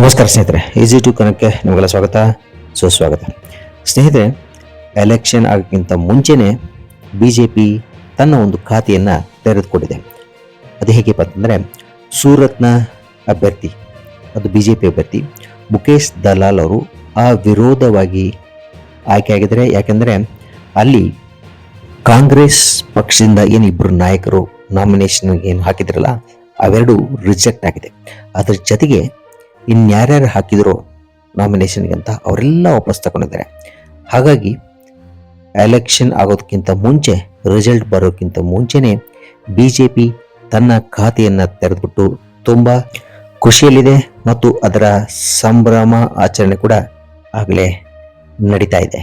ನಮಸ್ಕಾರ ಸ್ನೇಹಿತರೆ easy to ಕನಕ್ಕೆ ನಿಮಗೆಲ್ಲ ಸ್ವಾಗತ. ಸುಸ್ವಾಗತ. ಸ್ನೇಹಿತರೆ ಎಲೆಕ್ಷನ್ ಆಗಕ್ಕಿಂತ ಮುಂಚೆನೆ ಬಿ ಜೆ ಪಿ ತನ್ನ ಒಂದು ಖಾತೆಯನ್ನು ತೆರೆದುಕೊಂಡಿದೆ. ಅದು ಹೇಗೆಪ್ಪ ಅಂತಂದರೆ ಸೂರತ್ನ ಅಭ್ಯರ್ಥಿ, ಅದು ಬಿ ಜೆ ಪಿ ಅಭ್ಯರ್ಥಿ ಮುಖೇಶ್ ದಲಾಲ್ ಅವರು ಆ ವಿರೋಧವಾಗಿ ಆಯ್ಕೆಯಾಗಿದ್ದಾರೆ ಯಾಕೆಂದರೆ, ಅಲ್ಲಿ ಕಾಂಗ್ರೆಸ್ ಪಕ್ಷದಿಂದ ಏನು ಇಬ್ಬರು ನಾಯಕರು ನಾಮಿನೇಷನ್ ಏನು ಹಾಕಿದ್ರಲ್ಲ, ಅವೆರಡು ರಿಜೆಕ್ಟ್ ಆಗಿದೆ. ಅದರ ಜೊತೆಗೆ ಇನ್ಯಾರ್ಯಾರು ಹಾಕಿದ್ರು ನಾಮಿನೇಷನ್ಗೆ ಅಂತ ಅವರೆಲ್ಲ ವಾಪಸ್ ತಗೊಂಡಿದ್ದಾರೆ. ಹಾಗಾಗಿ ಎಲೆಕ್ಷನ್ ಆಗೋದಕ್ಕಿಂತ ಮುಂಚೆ ರಿಸಲ್ಟ್ ಬರೋಕ್ಕಿಂತ ಮುಂಚೆನೆ ಬಿ ಜೆ ಪಿ ತನ್ನ ಖಾತೆಯನ್ನು ತೆರೆದುಬಿಟ್ಟು ತುಂಬ ಖುಷಿಯಲ್ಲಿದೆ ಮತ್ತು ಅದರ ಸಂಭ್ರಮ ಆಚರಣೆ ಕೂಡ ಆಗಲೇ ನಡೀತಾ ಇದೆ.